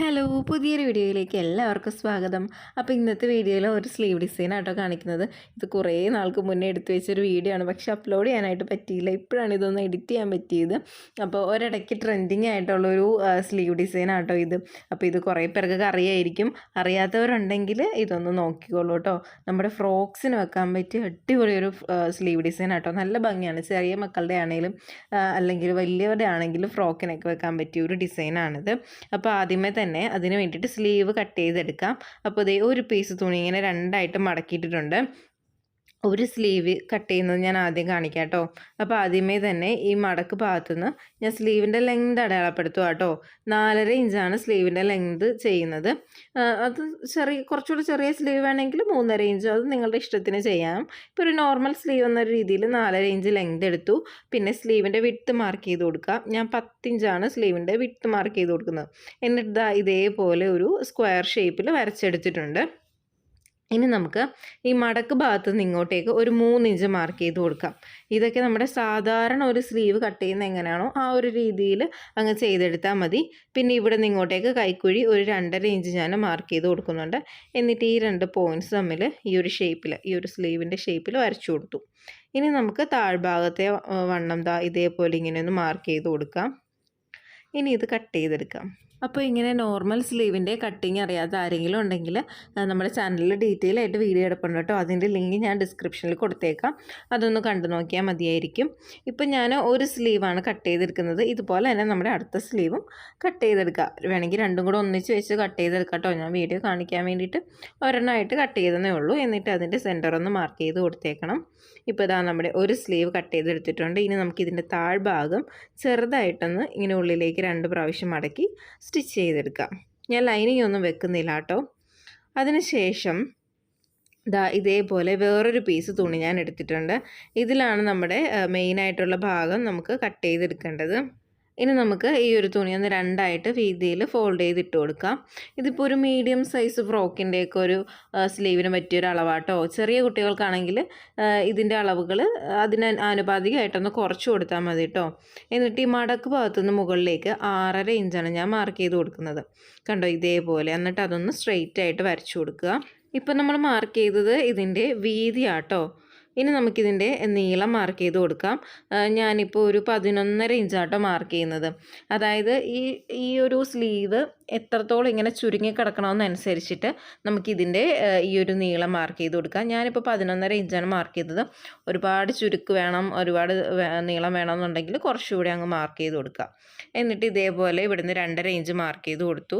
Hello പുതിയൊരു വീഡിയോയിലേക്ക് എല്ലാവർക്കും സ്വാഗതം. അപ്പോൾ ഇന്നത്തെ വീഡിയോയിൽ ഒരു സ്ലീവ് ഡിസൈൻ ആട്ടോ കാണിക്കുന്നത്. ഇത് കുറേ നാൾക്ക് മുന്നേ എടുത്തു വെച്ചൊരു വീഡിയോ ആണ്. പക്ഷേ അപ്ലോഡ് ചെയ്യാനായിട്ട് പറ്റിയില്ല. ഇപ്പോഴാണ് ഇതൊന്ന് എഡിറ്റ് ചെയ്യാൻ പറ്റിയത്. അപ്പോൾ ഒരിടയ്ക്ക് ട്രെൻഡിങ് ആയിട്ടുള്ളൊരു സ്ലീവ് ഡിസൈൻ ആട്ടോ ഇത്. അപ്പോൾ ഇത് കുറേ പേർക്കൊക്കെ അറിയായിരിക്കും. അറിയാത്തവരുണ്ടെങ്കിൽ ഇതൊന്ന് നോക്കിക്കോളൂ കേട്ടോ. നമ്മുടെ ഫ്രോക്സിന് വെക്കാൻ പറ്റിയ അടിപൊളിയൊരു സ്ലീവ് ഡിസൈൻ ആട്ടോ. നല്ല ഭംഗിയാണ്. ചെറിയ മക്കളുടെ ആണെങ്കിലും അല്ലെങ്കിൽ വലിയവരുടെ ആണെങ്കിലും ഫ്രോക്കിനൊക്കെ വെക്കാൻ പറ്റിയ ഒരു ഡിസൈനാണിത് അപ്പോൾ ആദ്യമേ തന്നെ അതിന് വേണ്ടിയിട്ട് സ്ലീവ് കട്ട് ചെയ്തെടുക്കാം. അപ്പോൾ ഇതേ ഒരു പീസ് തുണി ഇങ്ങനെ രണ്ടായിട്ട് മടക്കിയിട്ടിട്ടുണ്ട്. ഒരു സ്ലീവ് കട്ട് ചെയ്യുന്നത് ഞാൻ ആദ്യം കാണിക്കാം കേട്ടോ. അപ്പോൾ ആദ്യമേ തന്നെ ഈ മടക്ക് ഭാഗത്തുനിന്ന് ഞാൻ സ്ലീവിന്റെ ലെങ്ത് അടയാളപ്പെടുത്തുക കേട്ടോ. നാലര ഇഞ്ചാണ് സ്ലീവിന്റെ ലെങ്ത് ചെയ്യുന്നത്. അത് ചെറിയ കുറച്ചുകൂടി ചെറിയ സ്ലീവ് വേണമെങ്കിൽ മൂന്നര ഇഞ്ച് അത് നിങ്ങളുടെ ഇഷ്ടത്തിന് ചെയ്യാം. ഇപ്പോൾ ഒരു നോർമൽ സ്ലീവ് എന്ന രീതിയിൽ നാലര ഇഞ്ച് ലെങ്ത് എടുത്തു. പിന്നെ സ്ലീവിന്റെ വിട്ട് മാർക്ക് ചെയ്ത് കൊടുക്കാം. ഞാൻ പത്തിഞ്ചാണ് സ്ലീവിന്റെ വിട്ട് മാർക്ക് ചെയ്ത് കൊടുക്കുന്നത്. എന്നിട്ട് ഇതേപോലെ ഒരു സ്ക്വയർ ഷേപ്പിൽ വരച്ചെടുത്തിട്ടുണ്ട്. ഇനി നമുക്ക് ഈ മടക്ക് ഭാഗത്ത് നിന്ന് ഇങ്ങോട്ടേക്ക് ഒരു മൂന്നിഞ്ച് മാർക്ക് ചെയ്ത് കൊടുക്കാം. ഇതൊക്കെ നമ്മുടെ സാധാരണ ഒരു സ്ലീവ് കട്ട് ചെയ്യുന്ന എങ്ങനെയാണോ ആ ഒരു രീതിയിൽ അങ്ങ് ചെയ്തെടുത്താൽ മതി. പിന്നെ ഇവിടെ നിന്ന് ഇങ്ങോട്ടേക്ക് കൈക്കുഴി ഒരു രണ്ടര ഇഞ്ച് ഞാൻ മാർക്ക് ചെയ്ത് കൊടുക്കുന്നുണ്ട്. എന്നിട്ട് ഈ രണ്ട് പോയിന്റ്സ് തമ്മിൽ ഈ ഒരു ഷേപ്പിൽ ഈ ഒരു സ്ലീവിന്റെ ഷേപ്പിൽ വരച്ചു കൊടുത്തു. ഇനി നമുക്ക് താഴ്ഭാഗത്തെ വണ്ണം ദാ ഇതേപോലെ ഇങ്ങനെ ഒന്ന് മാർക്ക് ചെയ്ത് കൊടുക്കാം. ഇനി ഇത് കട്ട് ചെയ്തെടുക്കാം. അപ്പോൾ ഇങ്ങനെ നോർമൽ സ്ലീവിന്റെ കട്ടിങ് അറിയാത്ത ആരെങ്കിലും ഉണ്ടെങ്കിൽ നമ്മുടെ ചാനലിൽ ഡീറ്റെയിൽ ആയിട്ട് വീഡിയോ എടുപ്പുണ്ട് കേട്ടോ. അതിന്റെ ലിങ്ക് ഞാൻ ഡിസ്ക്രിപ്ഷനിൽ കൊടുത്തേക്കാം. അതൊന്ന് കണ്ടു നോക്കിയാൽ മതിയായിരിക്കും. ഇപ്പം ഞാൻ ഒരു സ്ലീവാണ് കട്ട് ചെയ്തെടുക്കുന്നത്. ഇതുപോലെ തന്നെ നമ്മുടെ അടുത്ത സ്ലീവും കട്ട് ചെയ്തെടുക്കുക വേണമെങ്കിൽ രണ്ടും കൂടെ ഒന്നിച്ച് വെച്ച് കട്ട് ചെയ്തെടുക്കാം കേട്ടോ. ഞാൻ വീഡിയോ കാണിക്കാൻ വേണ്ടിയിട്ട് ഒരെണ്ണമായിട്ട് കട്ട് ചെയ്തതേ ഉള്ളൂ. എന്നിട്ട് അതിന്റെ സെന്റർ ഒന്ന് മാർക്ക് ചെയ്ത് കൊടുത്തേക്കണം. ഇപ്പോൾ ഇതാ നമ്മുടെ ഒരു സ്ലീവ് കട്ട് ചെയ്തെടുത്തിട്ടുണ്ട്. ഇനി നമുക്കിതിന്റെ താഴ്ഭാഗം ചെറുതായിട്ടൊന്ന് ഇങ്ങനെ ഉള്ളിലേക്ക് രണ്ട് പ്രാവശ്യം മടക്കി സ്റ്റിച്ച് ചെയ്തെടുക്കാം. ഞാൻ ലൈനിങ് ഒന്നും വെക്കുന്നില്ല കേട്ടോ. അതിനുശേഷം ദാ ഇതേപോലെ വേറൊരു പീസ് തുണി ഞാൻ എടുത്തിട്ടുണ്ട്. ഇതിലാണ് നമ്മുടെ മെയിനായിട്ടുള്ള ഭാഗം നമുക്ക് കട്ട് ചെയ്തെടുക്കേണ്ടത്. ഇനി നമുക്ക് ഈ ഒരു തുണി ഒന്ന് രണ്ടായിട്ട് വീതിയിൽ ഫോൾഡ് ചെയ്തിട്ട് കൊടുക്കാം. ഇതിപ്പോൾ ഒരു മീഡിയം സൈസ് ഫ്രോക്കിന്റെയൊക്കെ ഒരു സ്ലീവിന് പറ്റിയൊരു അളവാട്ടോ. ചെറിയ കുട്ടികൾക്കാണെങ്കിൽ ഇതിന്റെ അളവുകൾ അതിന് ആനുപാതികമായിട്ടൊന്ന് കുറച്ച് കൊടുത്താൽ മതി കേട്ടോ എന്നിട്ട് ഈ മടക്ക് ഭാഗത്തുനിന്ന് മുകളിലേക്ക് ആറര ഇഞ്ചാണ് ഞാൻ മാർക്ക് ചെയ്ത് കൊടുക്കുന്നത്. കണ്ടോ? ഇതേപോലെ. എന്നിട്ട് അതൊന്ന് സ്ട്രെയിറ്റ് ആയിട്ട് വരച്ചു കൊടുക്കുക. ഇപ്പം നമ്മൾ മാർക്ക് ചെയ്തത് ഇതിന്റെ വീതിയാട്ടോ. ഇനി നമുക്കിതിന്റെ നീളം മാർക്ക് ചെയ്ത് കൊടുക്കാം. ഞാനിപ്പോൾ ഒരു പതിനൊന്നര ഇഞ്ചാട്ടോ മാർക്ക് ചെയ്യുന്നത്. അതായത് ഈ ഈ ഒരു സ്ലീവ് എത്രത്തോളം ഇങ്ങനെ ചുരുങ്ങി കിടക്കണമെന്നനുസരിച്ചിട്ട് നമുക്കിതിന്റെ ഈ ഒരു നീളം മാർക്ക് ചെയ്ത് കൊടുക്കാം. ഞാനിപ്പോൾ പതിനൊന്നര ഇഞ്ചാണ് മാർക്ക് ചെയ്തത്. ഒരുപാട് ചുരുക്ക് വേണം ഒരുപാട് നീളം വേണമെന്നുണ്ടെങ്കിൽ കുറച്ചുകൂടി അങ്ങ് മാർക്ക് ചെയ്ത് കൊടുക്കാം. എന്നിട്ട് ഇതേപോലെ ഇവിടുന്ന് രണ്ടര ഇഞ്ച് മാർക്ക് ചെയ്ത് കൊടുത്തു.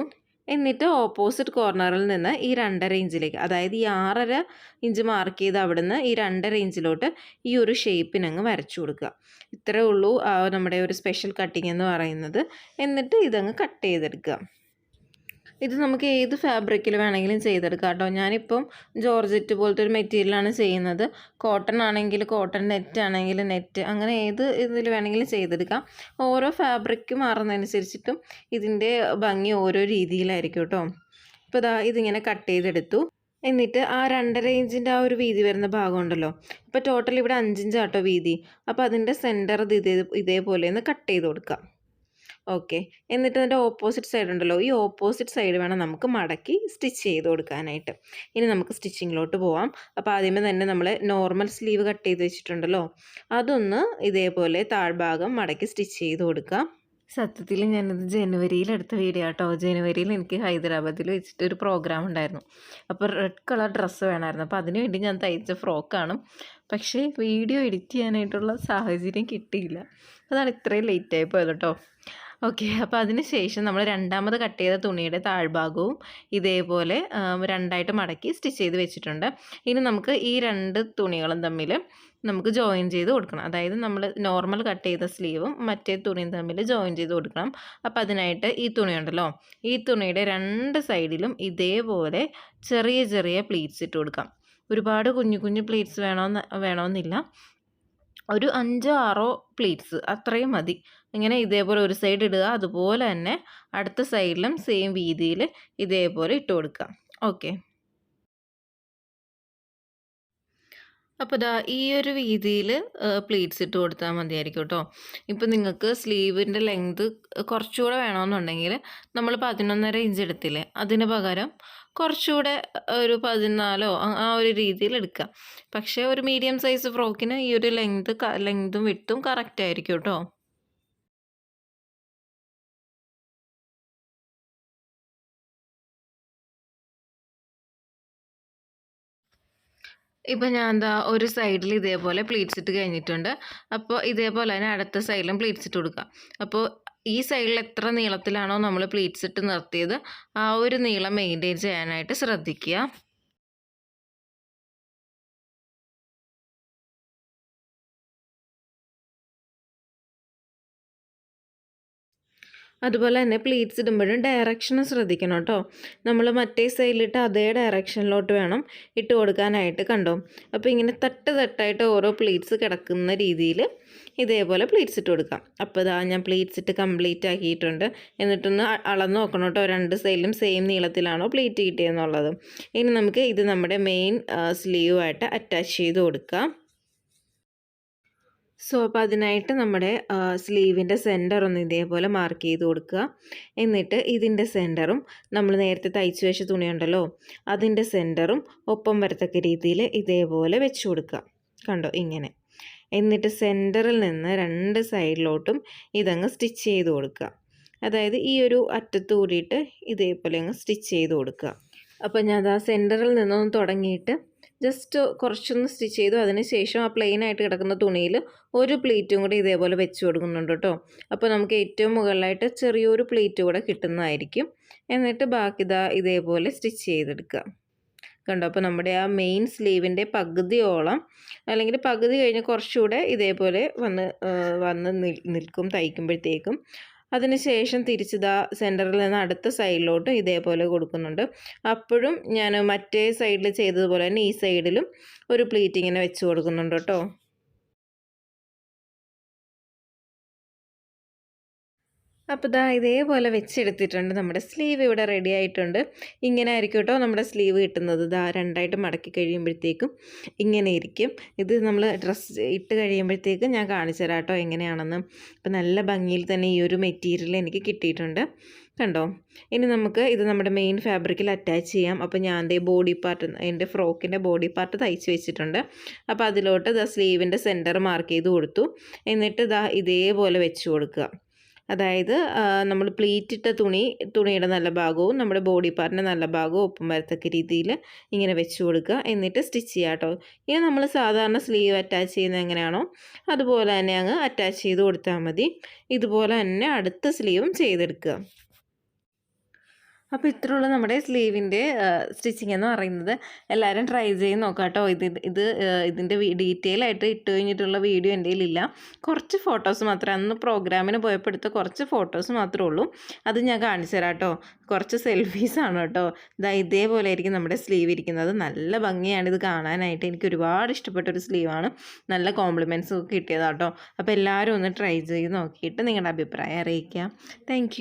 എന്നിട്ട് ഓപ്പോസിറ്റ് കോർണറിൽ നിന്ന് ഈ രണ്ടര ഇഞ്ചിലേക്ക് അതായത് ഈ ആറര ഇഞ്ച് മാർക്ക് ചെയ്ത് അവിടുന്ന് ഈ രണ്ടര ഇഞ്ചിലോട്ട് ഈ ഒരു ഷേപ്പിനങ്ങ് വരച്ചു കൊടുക്കുക. ഇത്രയേ ഉള്ളൂ നമ്മുടെ ഒരു സ്പെഷ്യൽ കട്ടിങ് എന്ന് പറയുന്നത്. എന്നിട്ട് ഇതങ്ങ് കട്ട് ചെയ്തെടുക്കുക. ഇത് നമുക്ക് ഏത് ഫാബ്രിക്കിൽ വേണമെങ്കിലും ചെയ്തെടുക്കാം കേട്ടോ. ഞാനിപ്പം ജോർജറ്റ് പോലത്തെ ഒരു മെറ്റീരിയലാണ് ചെയ്യുന്നത്. കോട്ടൺ ആണെങ്കിൽ കോട്ടൺ നെറ്റ് ആണെങ്കിൽ നെറ്റ് അങ്ങനെ ഏത് ഇതിൽ വേണമെങ്കിലും ചെയ്തെടുക്കാം. ഓരോ ഫാബ്രിക്ക് മാറുന്നതനുസരിച്ചിട്ടും ഇതിന്റെ ഭംഗി ഓരോ രീതിയിലായിരിക്കും കേട്ടോ. ഇപ്പോൾ ഇതാ ഇതിങ്ങനെ കട്ട് ചെയ്തെടുത്തു. എന്നിട്ട് ആ രണ്ടര ഇഞ്ചിന്റെ ആ ഒരു വീതി വരുന്ന ഭാഗം ഉണ്ടല്ലോ. അപ്പോൾ ടോട്ടൽ ഇവിടെ അഞ്ചിഞ്ചാട്ടോ വീതി. അപ്പോൾ അതിന്റെ സെന്റർ ഇത് ഇതേ ഇതേപോലെ ഒന്ന് കട്ട് ചെയ്ത് കൊടുക്കാം. ഓക്കെ. എന്നിട്ട് അതിന്റെ ഓപ്പോസിറ്റ് സൈഡ് ഉണ്ടല്ലോ ഈ ഓപ്പോസിറ്റ് സൈഡ് വേണം നമുക്ക് മടക്കി സ്റ്റിച്ച് ചെയ്ത് കൊടുക്കാനായിട്ട്. ഇനി നമുക്ക് സ്റ്റിച്ചിങ്ങിലോട്ട് പോവാം. അപ്പോൾ ആദ്യമേ തന്നെ നമ്മൾ നോർമൽ സ്ലീവ് കട്ട് ചെയ്ത് വെച്ചിട്ടുണ്ടല്ലോ അതൊന്ന് ഇതേപോലെ താഴ്ഭാഗം മടക്കി സ്റ്റിച്ച് ചെയ്ത് കൊടുക്കാം സത്യത്തിൽ ഞാനത് ജനുവരിയിൽ എടുത്ത വീഡിയോ കേട്ടോ ജനുവരിയിൽ എനിക്ക് ഹൈദരാബാദിൽ വെച്ചിട്ട് ഒരു പ്രോഗ്രാം ഉണ്ടായിരുന്നു. അപ്പോൾ റെഡ് കളർ ഡ്രസ്സ് വേണമായിരുന്നു. അപ്പോൾ അതിന് വേണ്ടി ഞാൻ തയ്ച്ച ഫ്രോക്കാണ് പക്ഷേ വീഡിയോ എഡിറ്റ് ചെയ്യാനായിട്ടുള്ള സാഹചര്യം കിട്ടിയില്ല. അതാണ് ഇത്രയും ലേറ്റായി പോയത് കേട്ടോ. ഓക്കെ. അപ്പോൾ അതിന് ശേഷം നമ്മൾ രണ്ടാമത് കട്ട് ചെയ്ത തുണിയുടെ താഴ്ഭാഗവും ഇതേപോലെ രണ്ടായിട്ട് മടക്കി സ്റ്റിച്ച് ചെയ്ത് വെച്ചിട്ടുണ്ട്. ഇനി നമുക്ക് ഈ രണ്ട് തുണികളും തമ്മിൽ നമുക്ക് ജോയിൻ ചെയ്ത് കൊടുക്കണം. അതായത് നമ്മൾ നോർമൽ കട്ട് ചെയ്ത സ്ലീവും മറ്റേ തുണിയും തമ്മിൽ ജോയിൻ ചെയ്ത് കൊടുക്കണം. അപ്പോൾ അതിനായിട്ട് ഈ തുണി ഉണ്ടല്ലോ ഈ തുണിയുടെ രണ്ട് സൈഡിലും ഇതേപോലെ ചെറിയ ചെറിയ പ്ലീറ്റ്സ് ഇട്ട് കൊടുക്കാം. ഒരുപാട് കുഞ്ഞു കുഞ്ഞു പ്ലീറ്റ്സ് വേണമെന്ന് വേണമെന്നില്ല ഒരു അഞ്ചോ ആറോ പ്ലീറ്റ്സ് അത്രയും മതി. ഇങ്ങനെ ഇതേപോലെ ഒരു സൈഡ് ഇടുക. അതുപോലെ തന്നെ അടുത്ത സൈഡിലും സെയിം വീതിയിൽ ഇതേപോലെ ഇട്ട് കൊടുക്കുക. ഓക്കെ അപ്പോൾ ദാ ഈ ഒരു വീതിയിൽ പ്ലീറ്റ്സ് ഇട്ട് കൊടുത്താൽ മതിയായിരിക്കും കേട്ടോ ഇപ്പോൾ നിങ്ങൾക്ക് സ്ലീവിന്റെ ലെങ്ത് കുറച്ചുകൂടെ വേണമെന്നുണ്ടെങ്കിൽ നമ്മൾ പതിനൊന്നര ഇഞ്ച് എടുത്തില്ലേ അതിന് പകരം കുറച്ചുകൂടെ ഒരു പതിനാലോ ആ- ഒരു രീതിയിൽ എടുക്കാം. പക്ഷേ ഒരു മീഡിയം സൈസ് ഫ്രോക്കിന് ഈ ഒരു ലെങ്ത് ലെങ്തും വിട്ടും കറക്റ്റ് ആയിരിക്കും കേട്ടോ ഇപ്പം ഞാൻ എന്താ ഒരു സൈഡിൽ ഇതേപോലെ പ്ലീറ്റ്സ് ഇട്ട് കഴിഞ്ഞിട്ടുണ്ട്. അപ്പോൾ ഇതേപോലെ തന്നെ അടുത്ത സൈഡിലും പ്ലീറ്റ്സ് ഇട്ട് കൊടുക്കുക അപ്പോൾ ഈ സൈഡിൽ എത്ര നീളത്തിലാണോ നമ്മൾ പ്ലീറ്റ്സ് ഇട്ട് നിർത്തിയത് ആ ഒരു നീളം മെയിന്റെയിൻ ചെയ്യാനായിട്ട് ശ്രദ്ധിക്കുക. അതുപോലെ തന്നെ പ്ലീറ്റ്സ് ഇടുമ്പോഴും ഡയറക്ഷനും ശ്രദ്ധിക്കണം കേട്ടോ. നമ്മൾ മറ്റേ സൈഡിലിട്ട് അതേ ഡയറക്ഷനിലോട്ട് വേണം ഇട്ട് കൊടുക്കാനായിട്ട് കണ്ടോ. അപ്പോൾ ഇങ്ങനെ തട്ട് തട്ടായിട്ട് ഓരോ പ്ലീറ്റ്സ് കിടക്കുന്ന രീതിയിൽ ഇതേപോലെ പ്ലീറ്റ്സ് ഇട്ട് കൊടുക്കാം. അപ്പോൾ ഇതാ ഞാൻ പ്ലീറ്റ്സ് ഇട്ട് കംപ്ലീറ്റ് ആക്കിയിട്ടുണ്ട്. എന്നിട്ടൊന്ന് അളന്ന് നോക്കണം കേട്ടോ. രണ്ട് സൈഡിലും സെയിം നീളത്തിലാണോ പ്ലീറ്റ് കിട്ടിയെന്നുള്ളത്. ഇനി നമുക്ക് ഇത് നമ്മുടെ മെയിൻ സ്ലീവായിട്ട് അറ്റാച്ച് ചെയ്ത് കൊടുക്കാം. സോ അപ്പോൾ അതിനായിട്ട് നമ്മുടെ സ്ലീവിന്റെ സെന്റർ ഒന്ന് ഇതേപോലെ മാർക്ക് ചെയ്ത് കൊടുക്കുക. എന്നിട്ട് ഇതിന്റെ സെന്ററും നമ്മൾ നേരത്തെ തയ്ച്ചു വെച്ച തുണിയുണ്ടല്ലോ അതിന്റെ സെന്ററും ഒപ്പം വരത്തക്ക രീതിയിൽ ഇതേപോലെ വെച്ച് കൊടുക്കുക. കണ്ടോ? ഇങ്ങനെ. എന്നിട്ട് സെന്ററിൽ നിന്ന് രണ്ട് സൈഡിലോട്ടും ഇതങ്ങ് സ്റ്റിച്ച് ചെയ്ത് കൊടുക്കുക. അതായത് ഈ ഒരു അറ്റത്ത് കൂടിയിട്ട് ഇതേപോലെ അങ്ങ് സ്റ്റിച്ച് ചെയ്ത് കൊടുക്കുക. അപ്പോൾ ഞാൻ ആ സെന്ററിൽ നിന്നൊന്ന് തുടങ്ങിയിട്ട് ജസ്റ്റ് കുറച്ചൊന്ന് സ്റ്റിച്ച് ചെയ്തു. അതിനുശേഷം ആ പ്ലെയിൻ ആയിട്ട് കിടക്കുന്ന തുണിയിൽ ഒരു പ്ലേറ്റും കൂടി ഇതേപോലെ വെച്ച് കൊടുക്കുന്നുണ്ട് കേട്ടോ അപ്പോൾ നമുക്ക് ഏറ്റവും മുകളിലായിട്ട് ചെറിയൊരു പ്ലേറ്റ് കൂടെ കിട്ടുന്നതായിരിക്കും. എന്നിട്ട് ബാക്കി ഇതാ ഇതേപോലെ സ്റ്റിച്ച് ചെയ്തെടുക്കുക കണ്ടോ? അപ്പോൾ നമ്മുടെ ആ മെയിൻ സ്ലീവിന്റെ പകുതിയോളം അല്ലെങ്കിൽ പകുതി കഴിഞ്ഞ് കുറച്ചുകൂടെ ഇതേപോലെ വന്ന് വന്ന് നിൽ- നിൽക്കും തയ്ക്കുമ്പോഴത്തേക്കും. അതിനുശേഷം തിരിച്ചിതാ സെന്ററിൽ നിന്ന് അടുത്ത സൈഡിലോട്ട് ഇതേപോലെ കൊടുക്കുന്നുണ്ട്. അപ്പോഴും ഞാൻ മറ്റേ സൈഡിൽ ചെയ്തതുപോലെ തന്നെ ഈ സൈഡിലും ഒരു പ്ലീറ്റിങ്ങിനെ വെച്ച് കൊടുക്കുന്നുണ്ട് കേട്ടോ. അപ്പോൾ ഇതാ ഇതേപോലെ വെച്ചെടുത്തിട്ടുണ്ട്. നമ്മുടെ സ്ലീവ് ഇവിടെ റെഡി ആയിട്ടുണ്ട്. ഇങ്ങനെ ആയിരിക്കും കേട്ടോ നമ്മുടെ സ്ലീവ് കിട്ടുന്നത്. ഇതാ രണ്ടായിട്ട് മടക്കി കഴിയുമ്പോഴത്തേക്കും ഇങ്ങനെ ഇരിക്കും. ഇത് നമ്മൾ ഡ്രസ്സ് ഇട്ട് കഴിയുമ്പോഴത്തേക്കും ഞാൻ കാണിച്ചു തരാം കേട്ടോ എങ്ങനെയാണെന്ന്. അപ്പോൾ നല്ല ഭംഗിയിൽ തന്നെ ഈ ഒരു മെറ്റീരിയൽ എനിക്ക് കിട്ടിയിട്ടുണ്ട്. കണ്ടോ? ഇനി നമുക്ക് ഇത് നമ്മുടെ മെയിൻ ഫാബ്രിക്കിൽ അറ്റാച്ച് ചെയ്യാം. അപ്പോൾ ഞാൻ എന്റെ ബോഡി പാർട്ട് എന്റെ ഫ്രോക്കിന്റെ ബോഡി പാർട്ട് തയ്ച്ച് വെച്ചിട്ടുണ്ട്. അപ്പോൾ അതിലോട്ട് ഇതാ സ്ലീവിന്റെ സെന്റർ മാർക്ക് ചെയ്ത് കൊടുത്തു. എന്നിട്ട് ദാ ഇതേപോലെ വെച്ച് കൊടുക്കുക. അതായത് നമ്മൾ പ്ലീറ്റ് ഇട്ട തുണി തുണിയുടെ നല്ല ഭാഗവും നമ്മുടെ ബോഡി പാർട്ടിന്റെ നല്ല ഭാഗവും ഒപ്പം വരത്തക്ക രീതിയിൽ ഇങ്ങനെ വെച്ച് കൊടുക്കുക. എന്നിട്ട് സ്റ്റിച്ച് ചെയ്യുക കേട്ടോ. ഇനി നമ്മൾ സാധാരണ സ്ലീവ് അറ്റാച്ച് ചെയ്യുന്നത് എങ്ങനെയാണോ അതുപോലെ തന്നെ അങ്ങ് അറ്റാച്ച് ചെയ്ത് കൊടുത്താൽ മതി. ഇതുപോലെ തന്നെ അടുത്ത സ്ലീവും ചെയ്തെടുക്കുക. അപ്പോൾ ഇത്രയുള്ള നമ്മുടെ സ്ലീവിന്റെ സ്റ്റിച്ചിങ് എന്ന് പറയുന്നത്. എല്ലാവരും ട്രൈ ചെയ്ത് നോക്കാം കേട്ടോ. ഇത് ഇത് ഇതിന്റെ ഡീറ്റെയിൽ ആയിട്ട് ഇട്ട് കഴിഞ്ഞിട്ടുള്ള വീഡിയോ എന്റെ കയ്യിലില്ല. കുറച്ച് ഫോട്ടോസ് മാത്രമേ അന്ന് പ്രോഗ്രാമിന് പോയപ്പോൾ എടുത്ത കുറച്ച് ഫോട്ടോസ് മാത്രമേ ഉള്ളൂ. അത് ഞാൻ കാണിച്ചു തരാം കേട്ടോ. കുറച്ച് സെൽഫീസ് ആണ് കേട്ടോ. ഇതാ ഇതേപോലെ ആയിരിക്കും നമ്മുടെ സ്ലീവ് ഇരിക്കുന്നത്. നല്ല ഭംഗിയാണ് ഇത് കാണാനായിട്ട്. എനിക്ക് ഒരുപാട് ഇഷ്ടപ്പെട്ട ഒരു സ്ലീവാണ് നല്ല കോംപ്ലിമെന്റ്സ് കിട്ടിയതാട്ടോ അപ്പോൾ എല്ലാവരും ഒന്ന് ട്രൈ ചെയ്ത് നോക്കിയിട്ട് നിങ്ങളുടെ അഭിപ്രായം അറിയിക്കാം. താങ്ക്